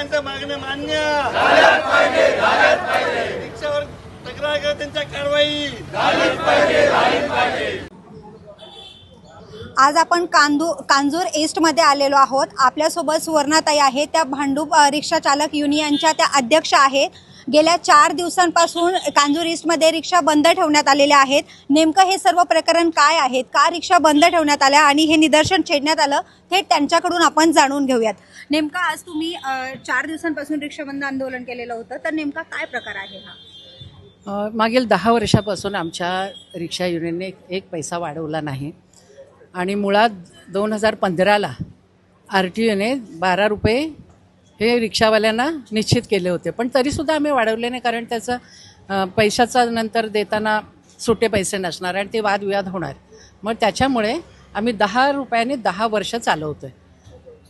चालकांच्या मागण्या मान्य. रिक्षावर तक्रार करत त्यांच्या कारवाई. आज आपण कांदू कांजूर ईस्टमध्ये आलेलो आहोत. आपल्यासोबत सुवर्णाताई आहे. त्या भांडूप रिक्षाचालक रिक्षा चालक युनियनच्या त्या अध्यक्ष आहेत. गेल्या चार दिवसांपासून कांजूर ईस्टमध्ये रिक्षा बंद ठेवण्यात आलेल्या आहेत. नेमकं हे सर्व प्रकरण काय आहेत? का रिक्षा बंद ठेवण्यात आल्या आणि हे निदर्शन छेडण्यात आलं? थेट त्यांच्याकडून आपण जाणून घेऊयात. नेमकं आज तुम्ही चार दिवसांपासून रिक्षा बंद आंदोलन केलेलं होतं. तर नेमका काय प्रकार आहे हा? मागील दहा वर्षापासून आमच्या रिक्षा युनियनने एक पैसा वाढवला नाही. आणि मुळात दोन हजार पंधराला आर टी ओने बारा रुपये हे रिक्षावाल्यांना निश्चित केले होते. पण तरीसुद्धा आम्ही वाढवले नाही कारण त्याचं पैशाचा नंतर देताना सुटे पैसे नसणार आणि ते वादविवाद होणार. मग त्याच्यामुळे आम्ही दहा रुपयाने दहा वर्ष चालवतो आहे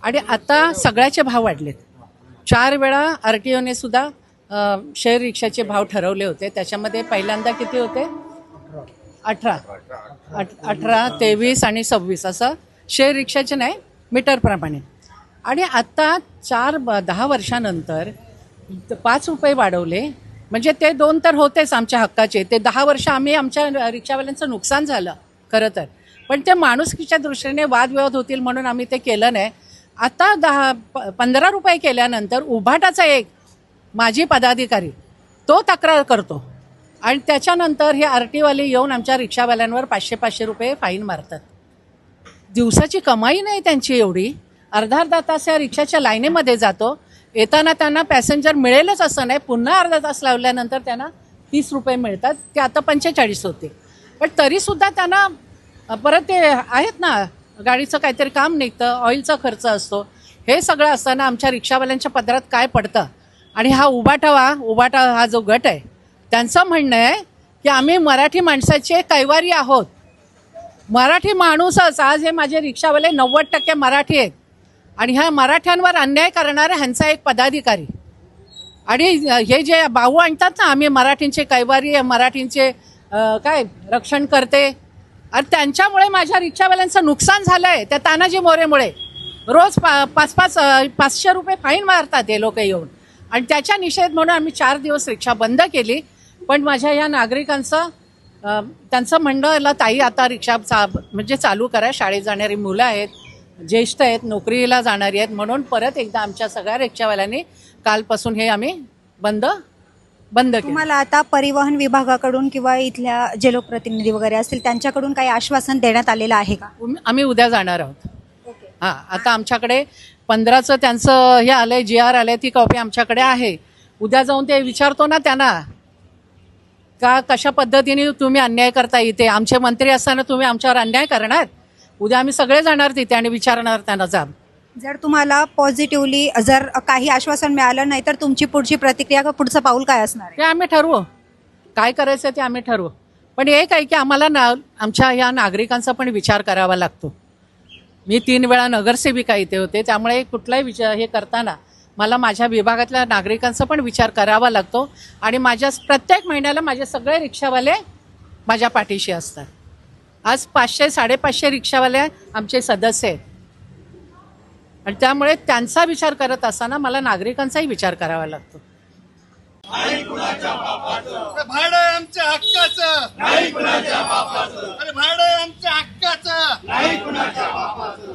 आणि आता सगळ्याचे भाव वाढलेत. चार वेळा आर टी ओने सुद्धा शेअर रिक्षाचे भाव ठरवले होते. त्याच्यामध्ये पहिल्यांदा किती होते? अठरा. अठ अठरा तेवीस आणि सव्वीस. असं शेअर रिक्षाचे नाही मीटरप्रमाणे आणि आत्ता चार ब दहा वर्षानंतर पाच रुपये वाढवले. म्हणजे ते दोन तर होतेच आमच्या हक्काचे. ते दहा वर्ष आम्ही आमच्या रिक्षावाल्यांचं नुकसान झालं खरं तर. पण ते माणुसकीच्या दृष्टीने वादविवाद होतील म्हणून आम्ही ते केलं नाही. आता दहा प पंधरा रुपये केल्यानंतर उभाटाचा एक माजी पदाधिकारी तो तक्रार करतो. आणि त्याच्यानंतर हे आर टीवाले येऊन आमच्या रिक्षावाल्यांवर पाचशे पाचशे रुपये फाईन मारतात. दिवसाची कमाई नाही त्यांची एवढी. अर्धा अर्धा तास या रिक्षाच्या लाईनीमध्ये जातो. येताना त्यांना पॅसेंजर मिळेलच असं नाही. पुन्हा अर्धा तास लावल्यानंतर त्यांना तीस रुपये मिळतात. ते आता पंचेचाळीस होते. पण तरीसुद्धा त्यांना परत ते आहेत ना गाडीचं काहीतरी काम निघतं ऑइलचा खर्च असतो. हे सगळं असताना आमच्या रिक्षावाल्यांच्या पदरात काय पडतं? आणि हा उबाटावा उबाटा हा जो गट आहे त्यांचं म्हणणं आहे की आम्ही मराठी माणसाचे कैवारी आहोत. मराठी माणूसच आज हे माझे रिक्षावाले नव्वद टक्के मराठी आहेत. आणि ह्या मराठ्यांवर अन्याय करणारा ह्यांचा एक पदाधिकारी. आणि हे जे भाऊ आणतात ना आम्ही मराठींचे कैवारी मराठींचे काय रक्षण करते. आणि त्यांच्यामुळे माझ्या रिक्षावाल्यांचं नुकसान झालं आहे त्या तानाजी मोरेमुळे. रोज पा पाच पाच पाचशे रुपये फाईन मारतात हे लोक येऊन. आणि त्याच्या निषेध म्हणून आम्ही चार दिवस रिक्षा बंद केली. पण माझ्या या नागरिकांचं त्यांचं म्हणणं ताई आता रिक्षा चा म्हणजे चालू करा शाळेत जाणारी मुलं आहेत ज्येष्ठ आहेत नोकरीला जाणारी आहेत म्हणून परत एकदा आमच्या सगळ्या रिक्षावाल्यांनी कालपासून हे आम्ही बंद बंद केलं. तुम्हाला आता परिवहन विभागाकडून किंवा इथल्या जे लोकप्रतिनिधी वगैरे असतील त्यांच्याकडून काही आश्वासन देण्यात आलेलं आहे का? आम्ही उद्या जाणार आहोत. हां आता आमच्याकडे पंधराचं त्यांचं हे आलंय जी आर आलंय ती कॉपी आमच्याकडे आहे. उद्या जाऊन ते विचारतो ना त्यांना. का कशा पद्धतीने तुम्ही अन्याय करता इथे? आमचे मंत्री असताना तुम्ही आमच्यावर अन्याय करणार? उद्या आम्ही सगळे जाणार तिथे आणि विचारणार त्यांना जा. जर तुम्हाला पॉझिटिव्हली जर काही आश्वासन मिळालं नाही तर तुमची पुढची प्रतिक्रिया का पुढचं पाऊल काय असणार ते आम्ही ठरवू. काय करायचं ते आम्ही ठरवू. पण एक आहे की आम्हाला ना आमच्या या नागरिकांचा पण विचार करावा लागतो. मी तीन वेळा नगरसेविका इथे होते त्यामुळे कुठलाही विचार हे करताना मला माझ्या विभागातल्या नागरिकांचा पण विचार करावा लागतो आणि माझ्या प्रत्येक महिन्याला माझे सगळे रिक्षावाले माझ्या पाठीशी असतात. आज पाचशे साडेपाचशे रिक्षावाले आमचे सदस्य आहेत. आणि त्यामुळे त्यांचा विचार करत असताना मला नागरिकांचाही विचार करावा लागतो. अरे भाडं आहे आमच्या हक्काचं. अरे भाडं आमच्या हक्काचं.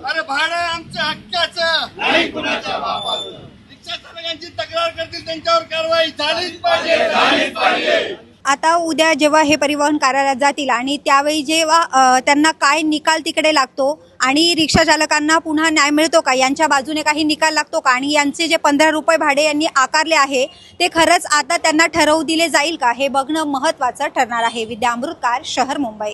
अरे भाडं आमच्या हक्काचं नाही कुणाच्या बापाचं रिक्षा चालकांची तक्रार करतील त्यांच्यावर कारवाई झालीच पाहिजे झालीच पाहिजे. आता उद्या जेव्हा हे परिवहन कार्यालयात जातील आणि त्यावेळी जेव्हा त्यांना काय निकाल तिकडे लागतो आणि रिक्षा चालकांना पुन्हा न्याय मिळतो का? यांच्या बाजूने काही निकाल लागतो का? आणि यांचे जे पंधरा रुपये भाडे यांनी आकारले आहे ते खरंच आता त्यांना ठरवू दिले जाईल का? हे बघणं महत्त्वाचं ठरणार आहे. विद्या अमृतकार शहर मुंबई.